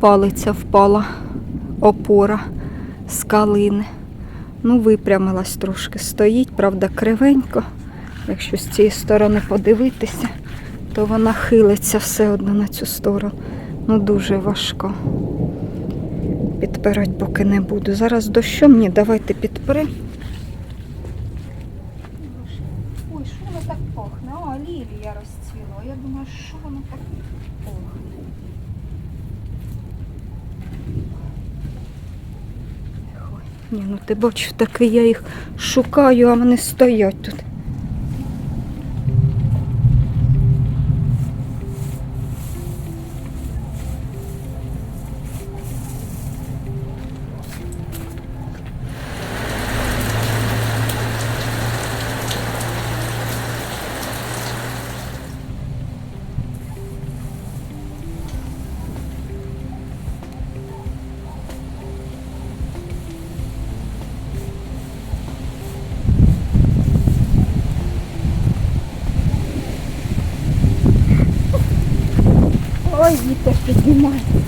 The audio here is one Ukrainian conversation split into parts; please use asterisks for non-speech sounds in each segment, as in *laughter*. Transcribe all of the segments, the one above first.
палиця впала, опора з калини. Ну, випрямилась трошки. Стоїть, правда, кривенько. Якщо з цієї сторони подивитися, то вона хилиться все одно на цю сторону. Ну, дуже важко. Підпирати поки не буду. Зараз дощом ні, давайте підпри. Ой, що воно так пахне? О, лілія розцвіла. Я думаю, що воно так пахне. Ой, Ні, ну ти бачиш, таки я їх шукаю, а вони стоять тут. Вітер піднімає.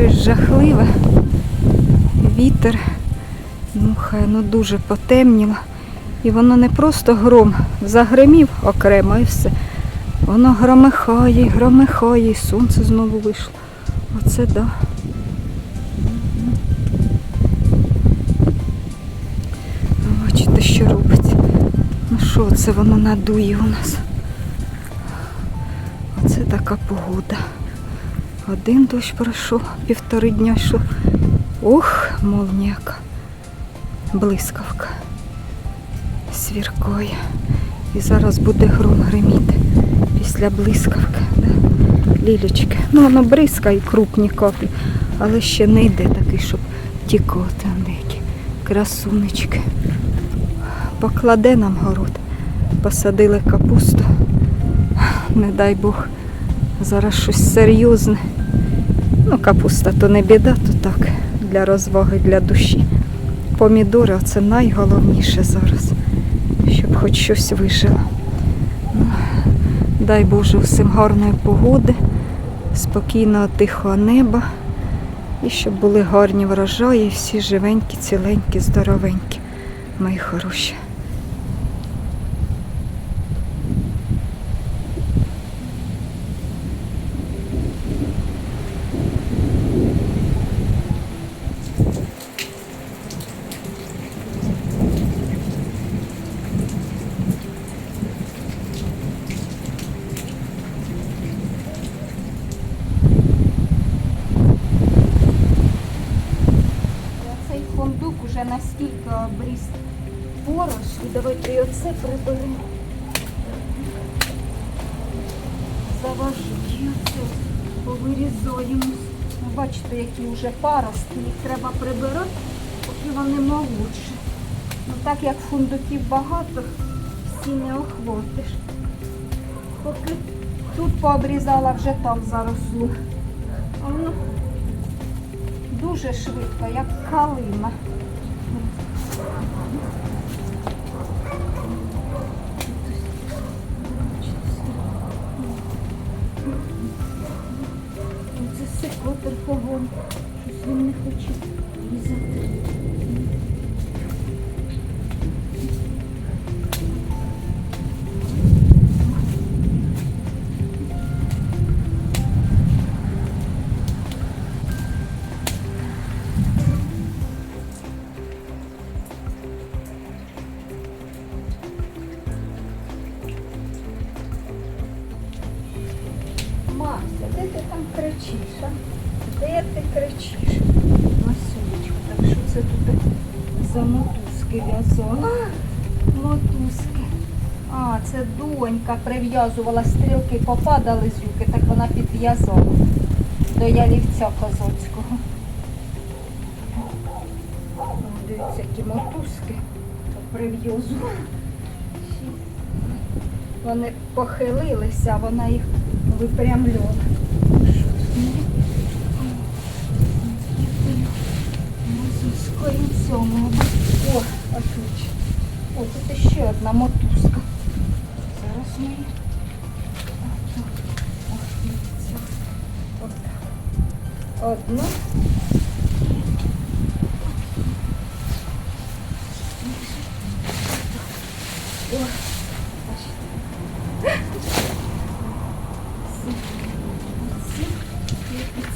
Щось жахливе. Вітер. Ну, хай ну дуже потемніло. І воно не просто гром загримів окремо і все. Воно громихає, громихає, і сонце знову вийшло. Оце да. Бачите, що робиться. Ну що це воно надує у нас? Оце така погода. Один дощ пройшов, півтори дня йшов. Ох, молніяка. Блискавка. Свіркою. І зараз буде гром гриміти після блискавки. Да? Лілечки. Ну, воно бризка і крупні каплі, але ще не йде такий, щоб тікати. Деякі красунечки. Покладе нам город. Посадили капусту. Не дай Бог, зараз щось серйозне. Ну, капуста то не біда, то так, для розваги, для душі. Помідори це найголовніше зараз, щоб хоч щось вижило. Ну, дай Боже всім гарної погоди, спокійного тихого неба. І щоб були гарні врожаї, всі живенькі, ціленькі, здоровенькі, мої хороші. Цей уже настільки обріз порош, і давайте і оце приберемо. Заважу, і оце повирізуємо. Ну, Бачите, які вже паростки, їх треба прибирати, поки вони молодші. Ну так як фундуків багато, всі не охватиш. Поки тут пообрізала, вже там заросло. А воно дуже швидко, як калина. Ось погон, щось він не хоче. Донька прив'язувала, стрілки попадали з юки, так вона підв'язала до ялівця козоцького. Дивіться, які мотузки прив'язувала. Вони похилилися, вона їх тут? З корінцем. О, отлично. О, тут ще одна мотузка. Отак. Одну.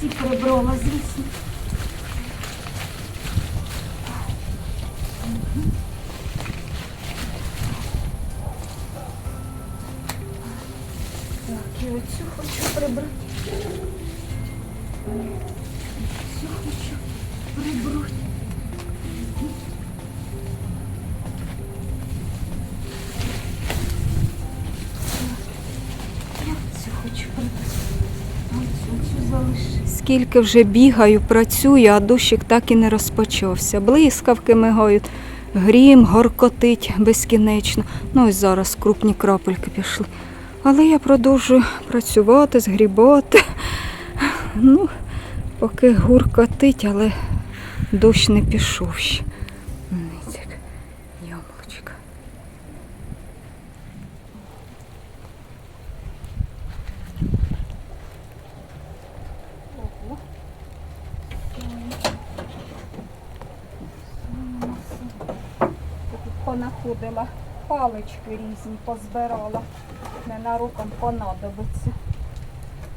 Ці прибрала, звісно. Скільки вже бігаю, працюю, а дощик так і не розпочався. Блискавки мигають, грім горкотить безкінечно. Ну ось зараз крупні крапельки пішли. Але я продовжую працювати, згрібати. Ну, поки гуркотить, але дощ не пішов ще. Дивіться, як Яблучко. Ого. Тут понаходила палички різні, позбирала. Ненароком понадобиться.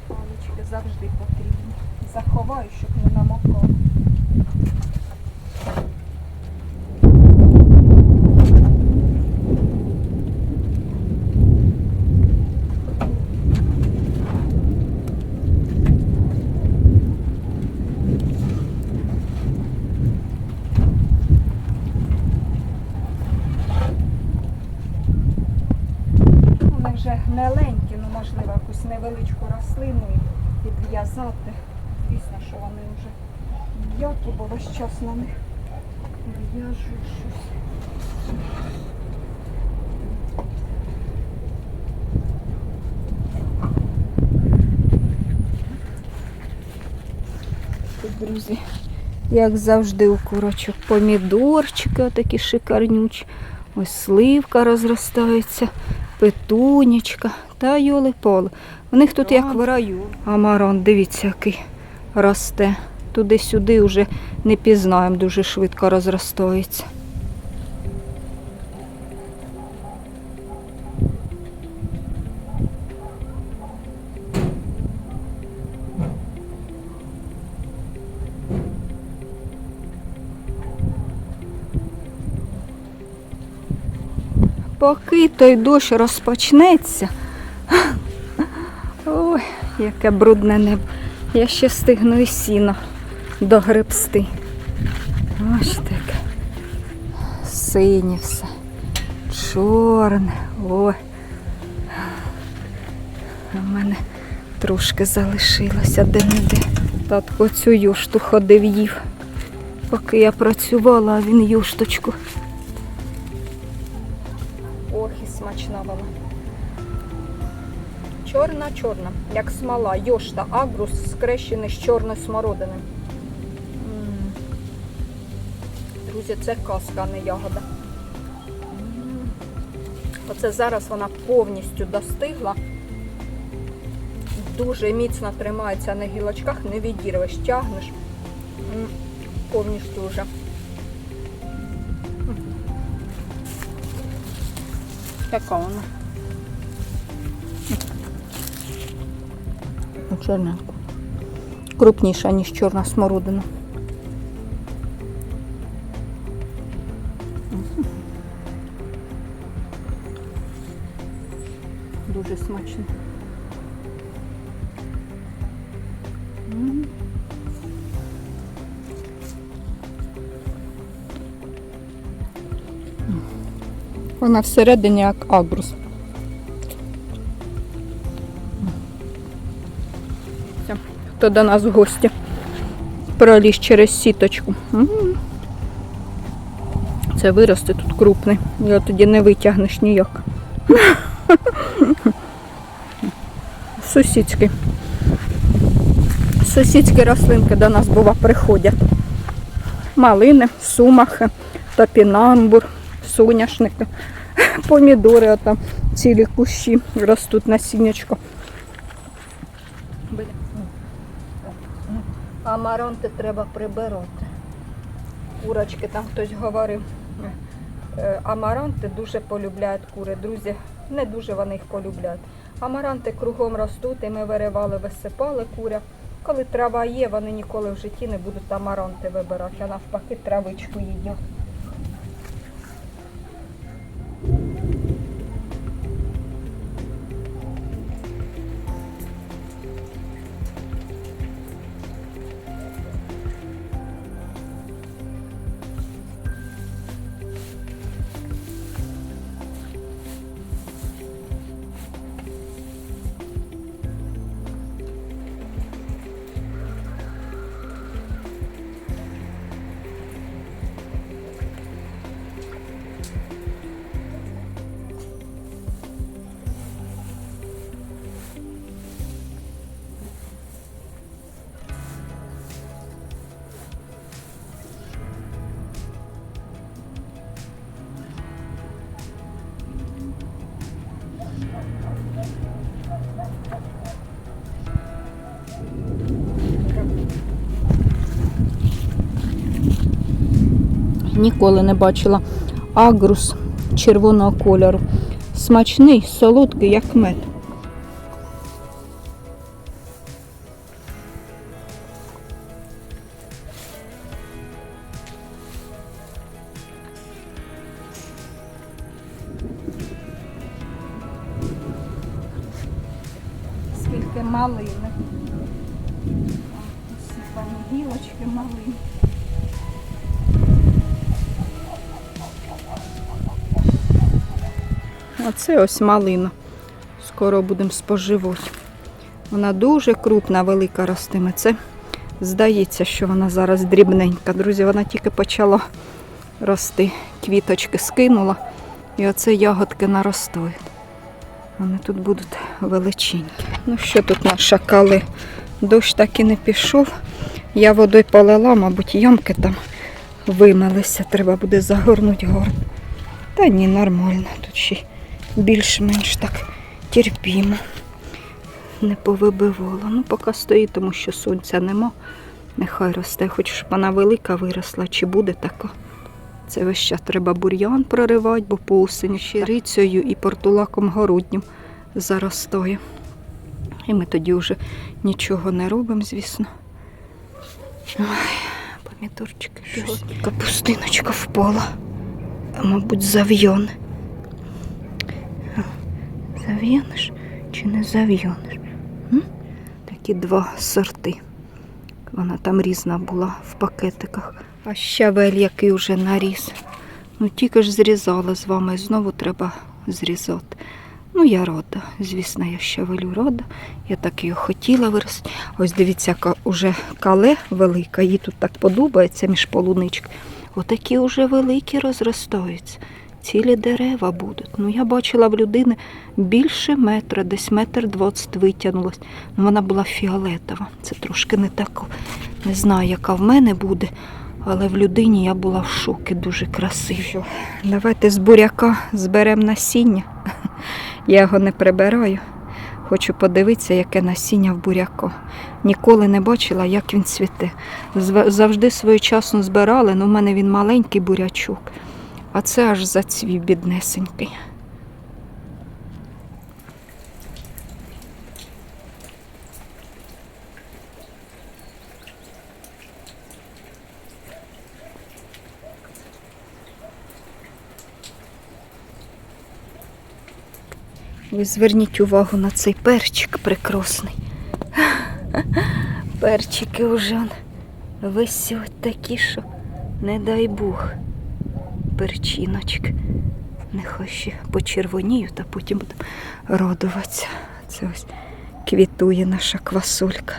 Палички завжди потрібні. Заховаю, щоб не намокало. Вони вже гниленькі, ну можливо, якусь невеличку рослину підв'язати. Звісно, що вони вже м'які, бо весь час на них в'яжу щось. Тут, друзі, як завжди у курочок, помідорчики отакі шикарнючі. Ось сливка розростається, петунечка та йоли поле. У них тут як в раю. Амарон, дивіться, який росте. Туди-сюди вже не пізнаємо, дуже швидко розростається. Поки той дощ розпочнеться. Ой, яке брудне небо. Я ще стигну і сіно догребсти. Ось таке. Синє все. Чорне. Ой. В мене трошки залишилося де-не-де. Татко цю юшту ходив їв. Поки я працювала, він юшточку. Чорна, чорна, як смола, йошта, агрус скрещений з чорної смородини. Друзі, це казка, а не ягода. Оце зараз вона повністю достигла. Дуже міцно тримається на гілочках, не відірвеш, тягнеш. Повністю вже. Така вона. Чорненька. Крупніша, ніж чорна смородина. Дуже смачно. Вона всередині як агрус. Хто до нас в гості проліз через сіточку. Це виросте тут крупний. Його тоді не витягнеш ніяк. *laughs* Сусідський. Сусідські рослинки до нас бува приходять. Малини, сумахи, топінамбур, соняшники, *laughs* помідори, а там цілі кущі ростуть насіннячко. Амаранти треба прибирати. Курочки, там хтось говорив. Е, Амаранти дуже полюбляють кури. Друзі, не дуже вони їх полюбляють. Амаранти кругом ростуть, і ми виривали, висипали куря. Коли трава є, вони ніколи в житті не будуть амаранти вибирати, а навпаки травичку їдять. Ніколи не бачила агрус червоного кольору. Смачний, солодкий, як мед. Скільки малини. Посипані гілочки малини. Оце ось малина. Скоро будемо споживати. Вона дуже крупна, велика ростиме. Це здається, що вона зараз дрібненька. Друзі, вона тільки почала рости. Квіточки скинула. І оце ягодки наростають. Вони тут будуть величенькі. Ну що тут нашакали? Дощ так і не пішов. Я водою полила, мабуть, ямки там вимилися. Треба буде загорнути горн. Та ні, нормально. Тут ще більш-менш так терпімо. Не повибивало. Ну, поки стоїть, тому що сонця нема. Нехай росте, хоч щоб вона велика виросла, чи буде така. Це весь час треба бур'ян проривати, бо по осені ще рицею і портулаком городнім заростає. І ми тоді вже нічого не робимо, звісно. Ой, помідорчики. Капустиночка впала. Мабуть, зав'яне. Зав'янеш чи не зав'янеш? Такі два сорти. Вона там різна була в пакетиках. А щавель, який вже наріс. Ну тільки ж зрізала з вами, знову треба зрізати. Ну, я рада. Звісно, я щавелю рада. Я так його хотіла вирости. Ось дивіться, яка уже кале велика, їй тут так подобається між полунички. Отакі вже великі розростаються. Цілі дерева будуть. Ну, я бачила в людини більше метра, десь метр двадцять витягнулась. Ну, вона була фіолетова. Це трошки не так. Не знаю, яка в мене буде, але в людині я була в шокі, дуже красиво. Давайте з буряка зберемо насіння. *laughs* Я його не прибираю. Хочу подивитися, яке насіння в буряку. Ніколи не бачила, як він цвіте. Завжди своєчасно збирали, але в мене він маленький бурячок. А це аж зацвів біднесенький. Ви зверніть увагу на цей перчик прекрасний. Перчики вже висять такі, що не дай Бог. Перчиночки. Нехай ще почервоніють, а потім будемо радуватися. Це ось квітує наша квасолька.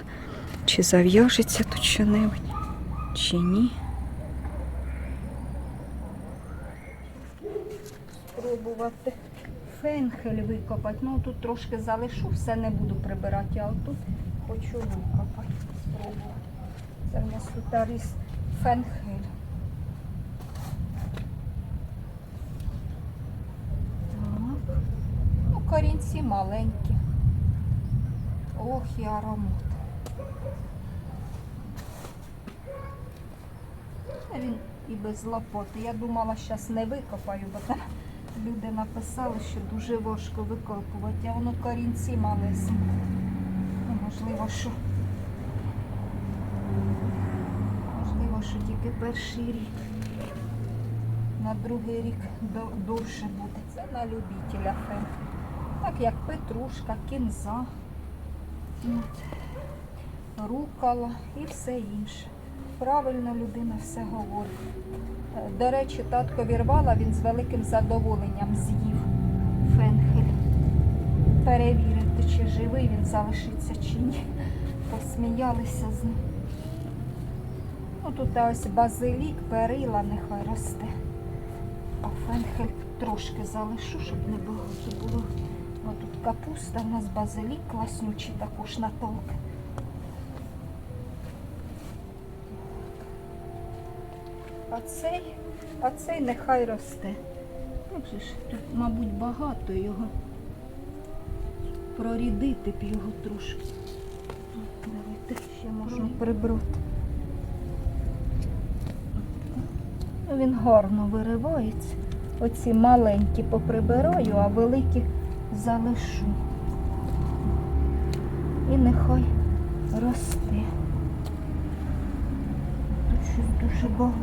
Чи зав'яжеться тут що-небудь, чи ні. Спробувати фенхель викопати. Ну тут трошки залишу, все не буду прибирати, а отут хочу викопати. Спробувати. Це в нас тут аріс фенхель. Так. Ну, корінці маленькі. Ох, і аромат. Він і без лопоти. Я думала, зараз не викопаю, бо там люди написали, що дуже важко викопувати, а воно корінці малесенькі. Ну, можливо, що. Можливо, що тільки перший рік. На другий рік довше буде. Це на любителя фен. Так як петрушка, кінза, от, рукола і все інше. Правильно людина все говорить. Е, До речі, татко вірвала, він з великим задоволенням з'їв фенхель. Перевірити, чи живий він залишиться чи ні. Посміялися з ним. Ну, тут ось базилік, перила нехай росте. А фенхель трошки залишу, щоб не багато було. О, тут капуста, у нас базилік класнючий також на толк. А цей, а цей нехай росте. Як ж, тут, мабуть, багато його. Прорідити б його трошки. Давайте ще можна прибрати. Ну, Він гарно виривається. Оці маленькі поприбираю, а великі залишу. І нехай росте. Тут щось дуже багато.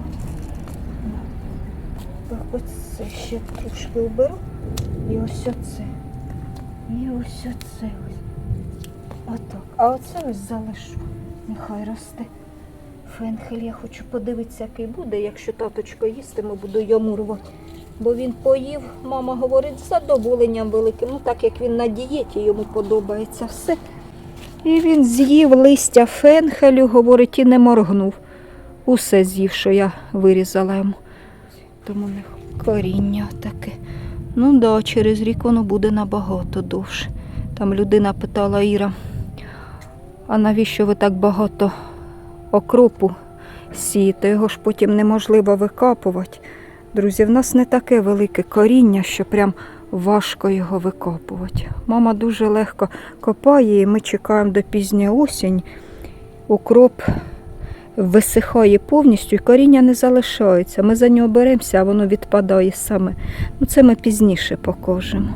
Оце ще трошки уберу. І ось оце. І ось оце ось. Отак. А оце ось залишу. Нехай росте. Фенхель, я хочу подивитися, який буде. Якщо таточко їстиме, буду йому рвати. Бо він поїв, мама говорить, з задоволенням великим. Ну так як він на дієті, йому подобається все. І він з'їв листя фенхелю, говорить, і не моргнув. Усе з'їв, що я вирізала йому. Тому не коріння таке. Ну да, через рік воно буде набагато довше. Там людина питала Іра, а навіщо ви так багато окропу сієте? Його ж потім неможливо викапувати. Друзі, в нас не таке велике коріння, що прям важко його викопувати. Мама дуже легко копає, і ми чекаємо до пізньої осінь. Укроп висихає повністю і коріння не залишається. Ми за нього беремося, а воно відпадає саме. Ну, це ми пізніше покажемо.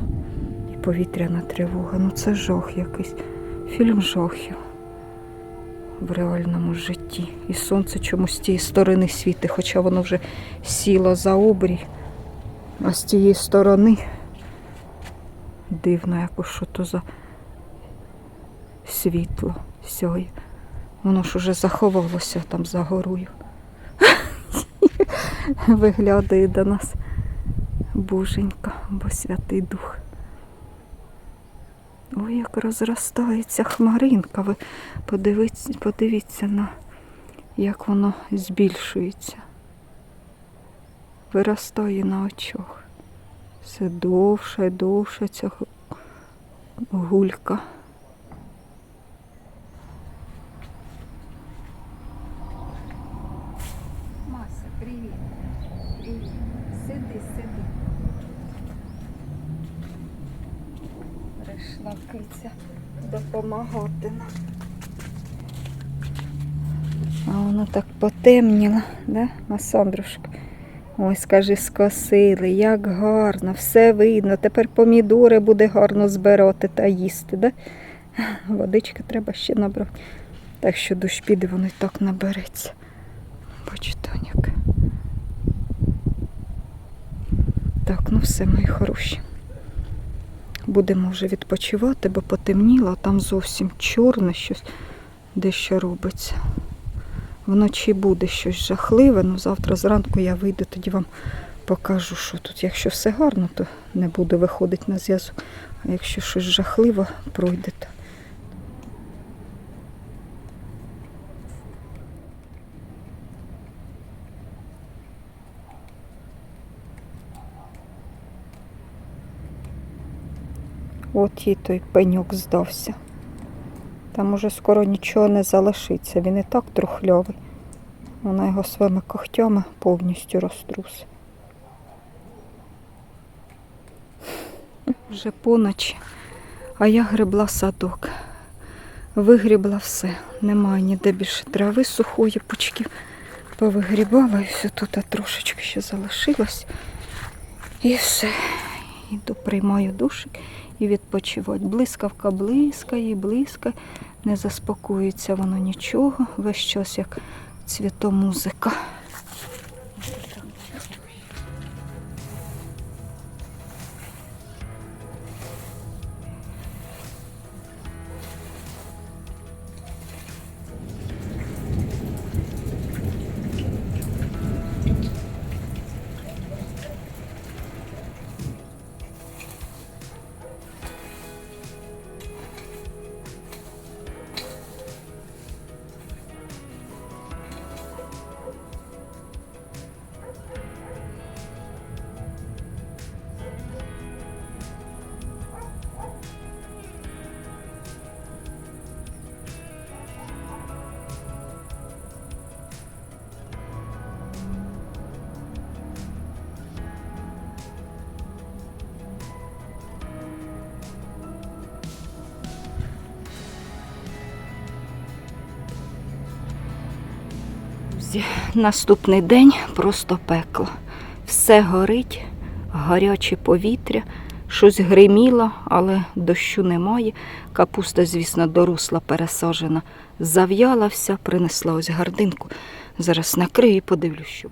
І повітряна тривога. Ну це жах якийсь. Фільм жахів в реальному житті. І сонце чомусь з тієї сторони світить, хоча воно вже сіло за обрій. А з тієї сторони дивно якось, що то за світло сьогодні. Воно ж уже заховалося там за горою. *laughs* Виглядає до нас боженька, бо святий дух. Ой, як розростається хмаринка. Ви подивіться, подивіться на як воно збільшується. Виростає на очах. Все довше довше ця гулька. Так потемніло, да, Масандрушка? Ой, скажи, скосили, як гарно, все видно. Тепер помідори буде гарно збирати та їсти, да? Водички треба ще набрати. Так що дощ піде, воно і так набереться. Бачите, як. Так, ну все, мої хороші. Будемо вже відпочивати, бо потемніло, а там зовсім чорне щось. дещо робиться. Вночі буде щось жахливе, ну завтра зранку я вийду, тоді вам покажу, що тут. Якщо все гарно, то не буду виходити на зв'язок. А якщо щось жахливе, пройдете. От їй той пеньок здався. Там уже скоро нічого не залишиться. Він і так трухльовий. Вона його своїми когтями повністю розтрусить. Вже поночі, а я гребла садок. Вигрібла все. Немає ніде більше трави сухої, пучків повигрібала і все тут трошечки ще залишилось. І все. Іду, приймаю душик і відпочивати. Блискавка блискає, блискає, не заспокоїться воно нічого. Весь час як цвітомузика. Друзі, Наступний день просто пекло. Все горить, гаряче повітря, щось гриміло, але дощу немає. Капуста, звісно, доросла, пересажена, зав'яла вся, принесла ось гардинку. Зараз накрию і подивлюсь, що.